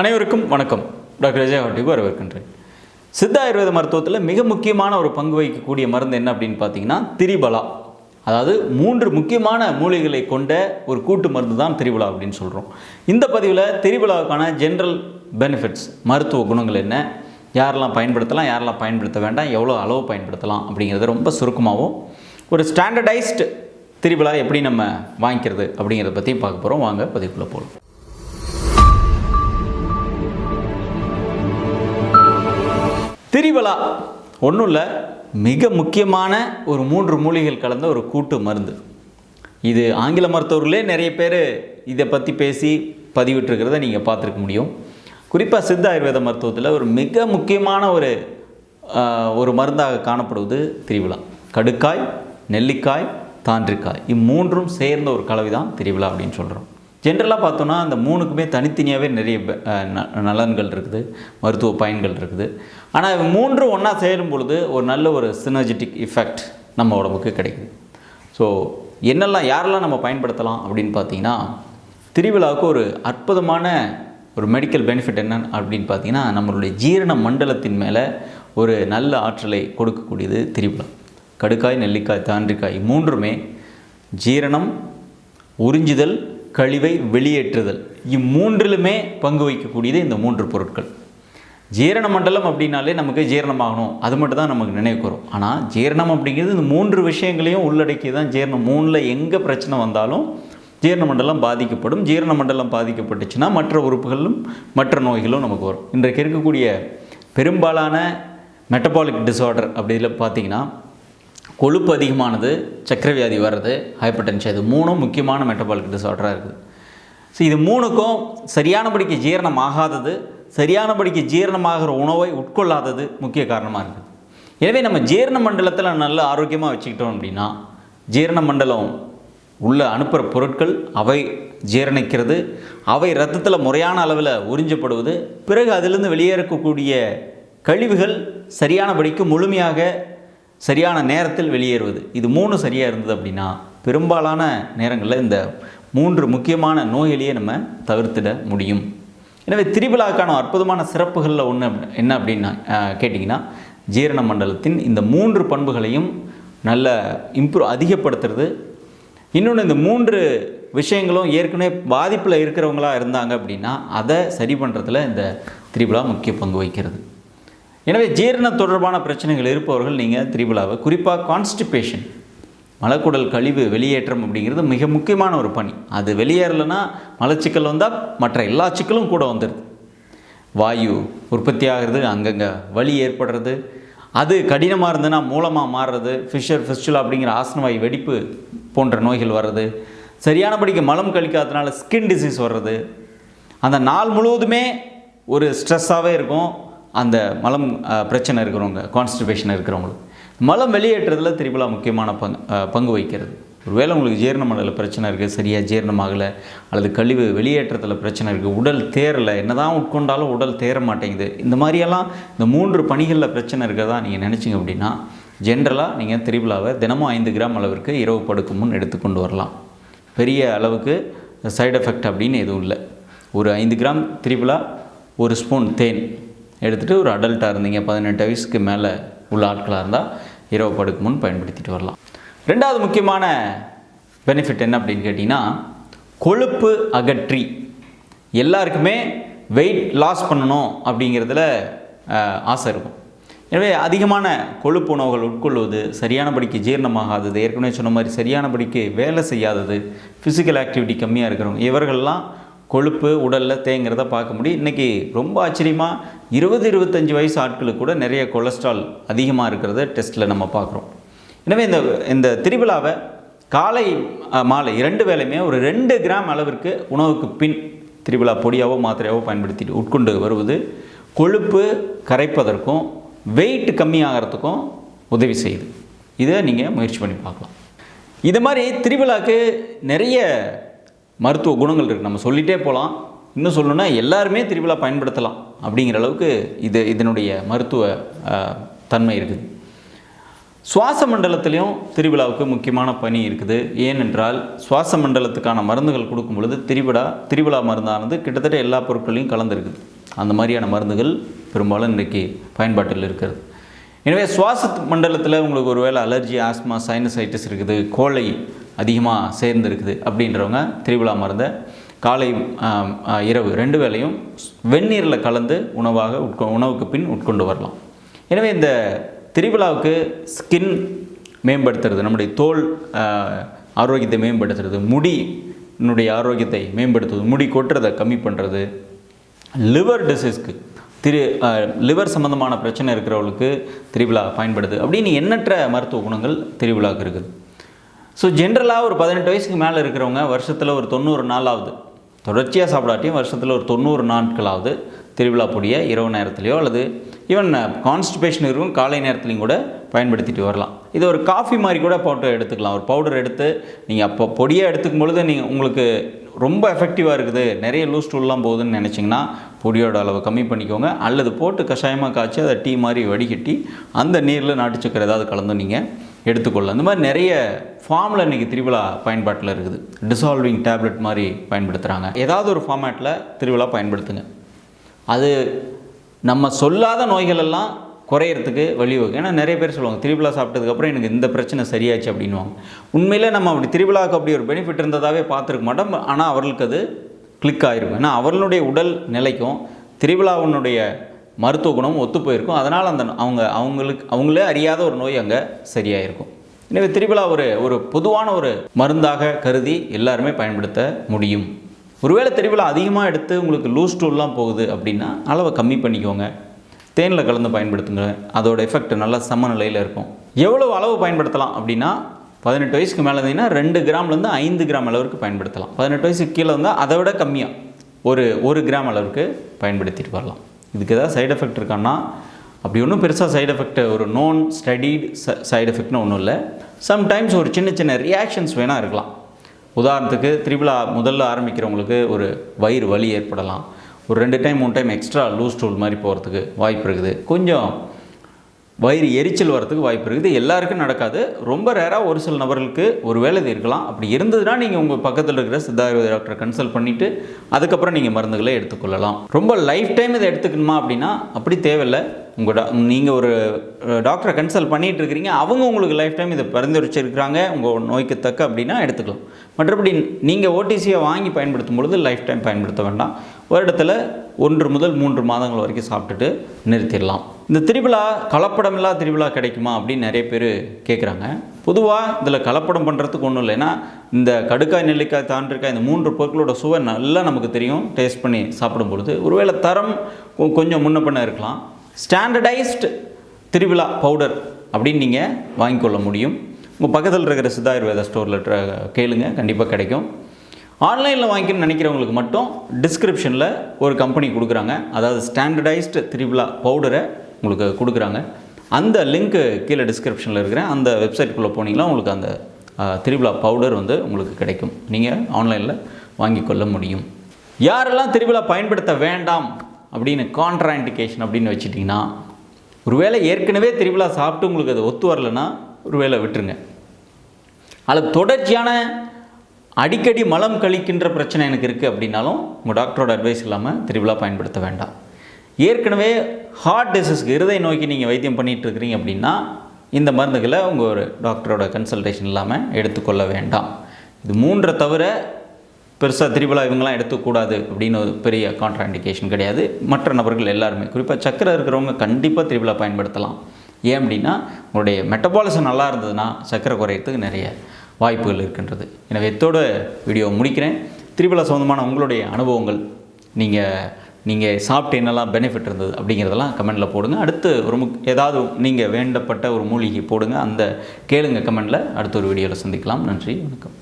அனைவருக்கும் வணக்கம். டாக்டர் விஜய் ஹாட்டிக்கு வரவேற்கின்றேன். சித்த ஆயுர்வேத மருத்துவத்தில் மிக முக்கியமான ஒரு பங்கு வகிக்கக்கூடிய மருந்து என்ன அப்படின்னு பார்த்தீங்கன்னா திரிபலா. அதாவது மூன்று முக்கியமான மூலிகளை கொண்ட ஒரு கூட்டு மருந்து தான் திரிபலா அப்படின்னு சொல்கிறோம் இந்த பதிவில் திரிபலாவுக்கான ஜென்ரல் பெனிஃபிட்ஸ் மருத்துவ குணங்கள் என்ன யாரெல்லாம் பயன்படுத்தலாம் யாரெல்லாம் பயன்படுத்த வேண்டாம் எவ்வளோ அளவு பயன்படுத்தலாம் அப்படிங்கிறத ரொம்ப சுருக்கமாகவும் ஒரு ஸ்டாண்டர்டைஸ்டு திரிபலா எப்படி நம்ம வாங்கிக்கிறது அப்படிங்கிறத பற்றியும் பார்க்க போகிறோம் வாங்க பதிவுக்குள்ளே போகலாம் திரிபலா. ஒன்றும் இல்லை மிக முக்கியமான ஒரு மூன்று மூலிகள் கலந்த ஒரு கூட்டு மருந்து. இது ஆங்கில மருத்துவர்களே நிறைய பேர் இதை பற்றி பேசி பதிவிட்டிருக்கிறத நீங்கள் பார்த்துருக்க முடியும். குறிப்பாக சித்த ஆயுர்வேத மருத்துவத்தில் ஒரு மிக முக்கியமான ஒரு ஒரு மருந்தாக காணப்படுவது திரிவிழா கடுக்காய் நெல்லிக்காய் தாண்டிக்காய் இம்மூன்றும் சேர்ந்த ஒரு கலவை தான் திரிவிழா அப்படின்னு சொல்கிறோம் ஜென்ரலாக பார்த்தோன்னா அந்த மூணுக்குமே தனித்தனியாகவே நிறைய ந- நலன்கள் இருக்குது மருத்துவ பயன்கள் இருக்குது. ஆனால் மூன்று ஒன்றா சேரும் பொழுது ஒரு நல்ல ஒரு சினர்ஜெட்டிக் எஃபெக்ட் நம்ம உடம்புக்கு கிடைக்குது. ஸோ என்னெல்லாம் யாரெல்லாம் நம்ம பயன்படுத்தலாம் அப்படின்னு பார்த்தீங்கன்னா திருவிழாவுக்கு ஒரு அற்புதமான ஒரு மெடிக்கல் பெனிஃபிட் என்ன அப்படின்னு பார்த்தீங்கன்னா நம்மளுடைய ஜீரண மண்டலத்தின் மேலே ஒரு நல்ல ஆற்றலை கொடுக்கக்கூடியது திருவிழா. கடுக்காய் நெல்லிக்காய் தாண்டிக்காய் மூன்றுமே ஜீரணம் உறிஞ்சுதல் கழிவை வெளியேற்றுதல். இம்மூன்றிலுமே பங்கு வகிக்கக்கூடியது இந்த மூன்று பொருட்கள். ஜீரண மண்டலம் அப்படின்னாலே நமக்கு ஜீரணமாகணும். அது மட்டும் தான் நமக்கு நினைவுக்கு வரும் ஆனால் ஜீரணம் அப்படிங்கிறது இந்த மூன்று விஷயங்களையும் உள்ளடக்கி தான் ஜீரணம். மூணில் எங்கே பிரச்சனை வந்தாலும் ஜீரண மண்டலம் பாதிக்கப்படும். ஜீரண மண்டலம் பாதிக்கப்பட்டுச்சுன்னா மற்ற உறுப்புகளும் மற்ற நோய்களும் நமக்கு வரும். இன்றைக்கு இருக்கக்கூடிய பெரும்பாலான மெட்டபாலிக் டிஸார்டர் அப்படில பார்த்தீங்கன்னா கொழுப்பு அதிகமானது சக்கரவியாதி வர்றது ஹைப்பர் டென்ஷன் இது மூணும் முக்கியமான மெட்டபாலிக் டிசார்டராக இருக்குது ஸோ இது மூணுக்கும் சரியானபடிக்கு ஜீரணம் ஆகாதது சரியானபடிக்கு ஜீரணமாகிற உணவை உட்கொள்ளாதது முக்கிய காரணமாக இருக்குது எனவே நம்ம ஜீரண மண்டலத்தில் நல்ல ஆரோக்கியமாக வச்சுக்கிட்டோம் அப்படின்னா ஜீரண மண்டலம் உள்ள அனுப்புகிற பொருட்கள் அவை ஜீரணிக்கிறது அவை ரத்தத்தில் முறையான அளவில் உறிஞ்சப்படுவது பிறகு அதிலிருந்து வெளியேறக்கூடிய கழிவுகள் சரியானபடிக்கு முழுமையாக சரியான நேரத்தில் வெளியேறுவது. இது மூணு சரியாக இருந்தது அப்படின்னா பெரும்பாலான நேரங்களில் இந்த மூன்று முக்கியமான நோய்களையே நம்ம தவிர்த்திட முடியும். எனவே திரிபலாக்கான அற்புதமான சிறப்புகளில் ஒன்று என்ன அப்படின்னா கேட்டிங்கன்னா ஜீரண மண்டலத்தின் இந்த மூன்று பண்புகளையும் நல்ல இம்ப்ரூவ் அதிகப்படுத்துறது. இன்னொன்று இந்த மூன்று விஷயங்களும் ஏற்கனவே பாதிப்பில் இருக்கிறவங்களா இருந்தாங்க அப்படின்னா அதை சரி பண்ணுறதுல இந்த திரிபுலா முக்கிய பங்கு வகிக்கிறது. எனவே ஜீரண தொடர்பான பிரச்சனைகள் இருப்பவர்கள் நீங்கள் திரிபுலாவை குறிப்பாக கான்ஸ்டிபேஷன் மலக்குடல் கழிவு வெளியேற்றம் அப்படிங்கிறது மிக முக்கியமான ஒரு பணி. அது வெளியேறலைன்னா மலச்சிக்கல் வந்தால் மற்ற எல்லா சிக்கலும் கூட வந்துடுது வாயு உற்பத்தி ஆகிறது அங்கங்கே வலி ஏற்படுறது. அது கடினமாக இருந்ததுன்னா மூலமாக மாறுறது. ஃபிஷர் ஃபிஸ்டுலா அப்படிங்கிற ஆசனவாய் வெடிப்பு போன்ற நோய்கள் வர்றது. சரியானபடிக்கு மலம் கழிக்காததுனால ஸ்கின் டிசீஸ் வர்றது. அந்த நாள் முழுவதுமே ஒரு ஸ்ட்ரெஸ்ஸாகவே இருக்கும். அந்த மலம் பிரச்சனை இருக்கிறவங்க கான்ஸ்டிபேஷன் இருக்கிறவங்களுக்கு. மலம் வெளியேற்றுறதுல திருவிழா முக்கியமான பங்கு பங்கு வகிக்கிறது. ஒருவேளை உங்களுக்கு ஜீரண மண்டல பிரச்சனை இருக்குது சரியாக ஜீரணமாகலை அல்லது கழிவு வெளியேற்றத்தில் பிரச்சனை இருக்குது உடல் தேரலை என்னதான் உட்கொண்டாலும் உடல் தேர மாட்டேங்குது இந்த மாதிரியெல்லாம் இந்த மூன்று பணிகளில் பிரச்சனை இருக்கிறதா நீங்கள் நினச்சிங்க அப்படின்னா ஜென்ரலாக நீங்கள் திரிபுலாவை தினமும் ஐந்து கிராம் அளவிற்கு இரவு படுக்கும் முன் எடுத்துக்கொண்டு வரலாம். பெரிய அளவுக்கு சைடு எஃபெக்ட் அப்படின்னு எதுவும் இல்லை. ஒரு ஐந்து கிராம் திரிபுலா ஒரு ஸ்பூன் தேன் எடுத்துகிட்டு ஒரு அடல்ட்டாக இருந்தீங்க பதினெட்டு வயசுக்கு மேலே உள்ள ஆட்களாக இருந்தால் இரவு படுக்கு முன் பயன்படுத்திட்டு வரலாம். ரெண்டாவது முக்கியமான பெனிஃபிட் என்ன அப்படின்னு கேட்டிங்கன்னா கொழுப்பு அகற்றி. எல்லாருக்குமே வெயிட் லாஸ் பண்ணணும் அப்படிங்கிறதுல ஆசை இருக்கும். எனவே அதிகமான கொழுப்பு உணவுகள் உட்கொள்வது சரியானபடிக்கு ஜீரணமாகாதது. ஏற்கனவே சொன்ன மாதிரி சரியானபடிக்கு வேலை செய்யாதது ஃபிசிக்கல் ஆக்டிவிட்டி கம்மியாக இருக்கிறவங்க இவர்கள்லாம் கொழுப்பு உடலில் தேங்கிறத பார்க்க முடியும். இன்றைக்கி ரொம்ப ஆச்சரியமாக இருபது இருபத்தஞ்சி வயசு ஆட்களுக்கு கூட நிறைய கொலஸ்ட்ரால் அதிகமாக இருக்கிறத டெஸ்ட்டில் நம்ம பார்க்குறோம். எனவே இந்த இந்த திருவிழாவை காலை மாலை இரண்டு வேலையுமே ஒரு ரெண்டு கிராம் அளவிற்கு உணவுக்கு பின் திருவிழா பொடியாவோ மாத்திரையாவோ பயன்படுத்திட்டு உட்கொண்டு வருவது கொழுப்பு கரைப்பதற்கும் வெயிட் கம்மியாகிறதுக்கும் உதவி செய்யுது. இதை நீங்கள் முயற்சி பண்ணி பார்க்கலாம். இது மாதிரி திருவிழாக்கு நிறைய மருத்துவ குணங்கள் இருக்குது நம்ம சொல்லிகிட்டே போகலாம் இன்னும் சொல்லணும்னா எல்லாருமே திருவிழா பயன்படுத்தலாம் அப்படிங்கிற அளவுக்கு இது இதனுடைய மருத்துவ தன்மை இருக்குது. சுவாச மண்டலத்திலையும் திருவிழாவுக்கு முக்கியமான பணி இருக்குது. ஏனென்றால் சுவாச மண்டலத்துக்கான மருந்துகள் கொடுக்கும் பொழுது திருவிழா திருவிழா மருந்தானது கிட்டத்தட்ட எல்லா பொருட்களையும் கலந்துருக்குது. அந்த மாதிரியான மருந்துகள் பெரும்பாலும் இன்றைக்கி பயன்பாட்டில் இருக்கிறது. எனவே சுவாச மண்டலத்தில் உங்களுக்கு ஒருவேளை அலர்ஜி ஆஸ்மா சைனசைட்டிஸ் இருக்குது கோழை அதிகமாக சேர்ந்து இருக்குது அப்படின்றவங்க திருவிழா மருந்தை காலை இரவு ரெண்டு வேளையும் வெந்நீரில் கலந்து உணவாக உட்கொ உணவுக்கு பின் உட்கொண்டு வரலாம். எனவே இந்த திருவிழாவுக்கு ஸ்கின் மேம்படுத்துறது நம்முடைய தோல் ஆரோக்கியத்தை மேம்படுத்துறது முடினுடைய ஆரோக்கியத்தை மேம்படுத்துவது முடி கொட்டுறதை கம்மி பண்ணுறது லிவர் டிசீஸ்க்கு திரு லிவர் சம்மந்தமான பிரச்சனை இருக்கிறவங்களுக்கு திருவிழா பயன்படுது அப்படின்னு எண்ணற்ற மருத்துவ குணங்கள் திருவிழாவுக்கு இருக்குது. ஸோ ஜென்ரலாக ஒரு பதினெட்டு வயசுக்கு மேலே இருக்கிறவங்க வருஷத்தில் ஒரு தொண்ணூறு நாளாவது. தொடர்ச்சியாக சாப்பிடாட்டியும் வருஷத்தில் ஒரு தொண்ணூறு நாட்களாவது திருவிழா பொடியை இரவு நேரத்துலையோ அல்லது ஈவன் கான்ஸ்டிபேஷன் இருக்கும் காலை நேரத்துலையும் கூட பயன்படுத்திட்டு வரலாம். இது ஒரு காஃபி மாதிரி கூட போட்டு எடுத்துக்கலாம். ஒரு பவுடர் எடுத்து நீங்கள் அப்போ பொடியாக எடுத்துக்கும் பொழுது நீங்கள் உங்களுக்கு ரொம்ப எஃபெக்டிவாக இருக்குது. நிறைய லூஸ் டூல்லாம் போகுதுன்னு நினச்சிங்கன்னா பொடியோட அளவு கம்மி பண்ணிக்கோங்க. அல்லது போட்டு கஷாயமாக காய்ச்சி அதை டீ மாதிரி வடிகட்டி அந்த நீரில் நாட்டு சக்கரை ஏதாவது கலந்து நீங்கள் எடுத்துக்கொள்ளலாம் இந்த மாதிரி நிறைய ஃபார்மில் இன்றைக்கி திருவிழா பயன்பாட்டில் இருக்குது. டிசால்விங் டேப்லெட் மாதிரி பயன்படுத்துகிறாங்க ஏதாவது ஒரு ஃபார்மேட்டில் திருவிழா பயன்படுத்துங்க. அது நம்ம சொல்லாத நோய்கள் எல்லாம் குறையிறதுக்கு வழிவகுக்கும். ஏன்னா நிறைய பேர் சொல்லுவாங்க திருவிழா சாப்பிட்டதுக்கப்புறம் எனக்கு இந்த பிரச்சனை சரியாச்சு அப்படின்வாங்க உண்மையிலே நம்ம அப்படி திருவிழாவுக்கு அப்படி ஒரு பெனிஃபிட் இருந்ததாகவே பார்த்துருக்க மாட்டோம். ஆனால் அவர்களுக்கு அது கிளிக் ஆகிருக்கும் ஏன்னா அவர்களுடைய உடல் நிலைக்கும் திருவிழாவினுடைய மருத்துவ குணமும் ஒத்து போயிருக்கும் அதனால் அந்த அவங்க அவங்களுக்கு அவங்களே அறியாத ஒரு நோய் அங்கே சரியாயிருக்கும். எனவே திருவிழா ஒரு ஒரு பொதுவான ஒரு மருந்தாக கருதி எல்லாருமே பயன்படுத்த முடியும். ஒருவேளை திருவிழா அதிகமாக எடுத்து உங்களுக்கு லூஸ் டூல்லாம் போகுது அப்படின்னா அளவை கம்மி பண்ணிக்கோங்க. தேனில் கலந்து பயன்படுத்துங்க. அதோட எஃபெக்ட் நல்லா சமநிலையில் இருக்கும். எவ்வளோ அளவு பயன்படுத்தலாம் அப்படின்னா பதினெட்டு வயசுக்கு மேலே இருந்தீங்கன்னா ரெண்டு கிராம்லேருந்து ஐந்து கிராம் அளவுக்கு பயன்படுத்தலாம். பதினெட்டு வயசுக்கு கீழே இருந்தால் அதை விட கம்மியாக ஒரு ஒரு கிராம் அளவுக்கு பயன்படுத்திட்டு வரலாம். இதுக்கு ஏதாவது சைடு எஃபெக்ட் இருக்கான்னா அப்படி ஒன்றும் பெருசாக சைடு எஃபெக்ட் ஒரு நோன் ஸ்டடீட் சைடு எஃபெக்ட்னு ஒன்றும் இல்லை. சம்டைம்ஸ் ஒரு சின்ன சின்ன ரியாக்ஷன்ஸ் வேணால் இருக்கலாம். உதாரணத்துக்கு திருவிழா முதல்ல ஆரம்பிக்கிறவங்களுக்கு ஒரு வயிறு வலி ஏற்படலாம். ஒரு ரெண்டு டைம் மூணு டைம் எக்ஸ்ட்ரா லூஸ் டூல் மாதிரி போகிறதுக்கு வாய்ப்பு இருக்குது. கொஞ்சம் வயிறு எரிச்சல் வரத்துக்கு வாய்ப்பு இருக்குது. எல்லாருக்கும் நடக்காது. ரொம்ப ரேராக ஒரு சில நபர்களுக்கு ஒரு வேலை இது இருக்கலாம். அப்படி இருந்ததுன்னா நீங்கள் உங்கள் பக்கத்தில் இருக்கிற சித்தாயுர்வேத டாக்டரை கன்சல்ட் பண்ணிவிட்டு அதுக்கப்புறம் நீங்கள் மருந்துகளை எடுத்துக்கொள்ளலாம். ரொம்ப லைஃப் டைம் இதை எடுத்துக்கணுமா அப்படின்னா அப்படி தேவையில்லை. உங்கள் டா நீங்கள் ஒரு டாக்டரை கன்சல்ட் பண்ணிகிட்டு இருக்கிறீங்க அவங்க உங்களுக்கு லைஃப் டைம் இதை பரிந்துரைச்சிருக்கிறாங்க. உங்கள் நோய்க்கு தக்க அப்படின்னா எடுத்துக்கலாம். மற்றபடி நீங்கள் ஓடிசியை வாங்கி பயன்படுத்தும் பொழுது லைஃப் டைம் பயன்படுத்த வேண்டாம். ஒரு இடத்துல ஒன்று முதல் மூன்று மாதங்கள் வரைக்கும் சாப்பிட்டுட்டு நிறுத்திடலாம். இந்த திருவிழா கலப்படமில்லா திருவிழா கிடைக்குமா அப்படின்னு நிறைய பேர் கேட்குறாங்க பொதுவாக இதில் கலப்படம் பண்ணுறதுக்கு ஒன்றும் இல்லைன்னா இந்த கடுக்காய் நெல்லிக்காய் தாண்டிருக்காய் இந்த மூன்று பொருட்களோட சுவை நல்லா நமக்கு தெரியும். டேஸ்ட் பண்ணி சாப்பிடும் பொழுது. ஒருவேளை தரம் கொஞ்சம் முன்ன பண்ண இருக்கலாம். ஸ்டாண்டர்டைஸ்டு திருவிழா பவுடர் அப்படின்னு நீங்கள் வாங்கிக்கொள்ள முடியும். உங்கள் பக்கத்தில் இருக்கிற சித்தாயுர்வேத ஸ்டோரில் கேளுங்க கண்டிப்பாக கிடைக்கும். ஆன்லைனில் வாங்கிக்கணும்னு நினைக்கிறவங்களுக்கு மட்டும் டிஸ்கிரிப்ஷனில் ஒரு கம்பெனி கொடுக்குறாங்க. அதாவது ஸ்டாண்டர்டைஸ்டு திருவிழா பவுடரை உங்களுக்கு கொடுக்குறாங்க. அந்த லிங்க்கு கீழே டிஸ்கிரிப்ஷனில் இருக்கிறேன். அந்த வெப்சைட்டுக்குள்ளே போனீங்கன்னா உங்களுக்கு அந்த திருவிழா பவுடர் வந்து உங்களுக்கு கிடைக்கும். நீங்கள் ஆன்லைனில் வாங்கிக்கொள்ள முடியும். யாரெல்லாம் திருவிழா பயன்படுத்த வேண்டாம் அப்படின்னு கான்ட்ராண்டிகேஷன் அப்படின்னு வச்சுட்டிங்கன்னா ஒருவேளை ஏற்கனவே திருவிழா சாப்பிட்டு உங்களுக்கு அது ஒத்து வரலைன்னா ஒருவேளை விட்டுருங்க. அல்லது தொடர்ச்சியான அடிக்கடி மலம் கழிக்கின்ற பிரச்சனை எனக்கு இருக்குது அப்படின்னாலும் உங்கள் டாக்டரோட அட்வைஸ் இல்லாமல் திருவிழா பயன்படுத்த வேண்டாம். ஏற்கனவே ஹார்ட் டிசீஸ்க்கு இருதய நோய்க்கு நீங்கள் வைத்தியம் பண்ணிகிட்டு இருக்கிறீங்க அப்படின்னா இந்த மருந்துகளை உங்கள் ஒரு டாக்டரோட கன்சல்டேஷன் இல்லாமல் எடுத்துக்கொள்ள வேண்டாம். இது மூன்றை தவிர பெருசாக திருவிழா இவங்கெல்லாம் எடுத்துக்கூடாது அப்படின்னு ஒரு பெரிய கான்ட்ராண்டிகேஷன் கிடையாது. மற்ற நபர்கள் எல்லாருமே குறிப்பாக சக்கரை இருக்கிறவங்க கண்டிப்பாக திருவிழா பயன்படுத்தலாம். ஏன் அப்படின்னா உங்களுடைய மெட்டபாலிசம் நல்லா இருந்ததுன்னா சக்கரை குறையிறதுக்கு நிறைய வாய்ப்புகள் இருக்கின்றது. எனவே இத்தோட வீடியோ முடிக்கிறேன். திருவிழா சம்மந்தமான உங்களுடைய அனுபவங்கள் நீங்கள் நீங்கள் சாப்பிட்டு என்னெல்லாம் பெனிஃபிட் இருந்தது அப்படிங்கிறதெல்லாம் கமெண்டில் போடுங்க. அடுத்து ஒரு முக் ஏதாவது நீங்கள் வேண்டப்பட்ட ஒரு மூலிகை போடுங்க. அந்த கேளுங்க கமெண்டில் அடுத்த ஒரு வீடியோவில் சந்திக்கலாம். நன்றி வணக்கம்.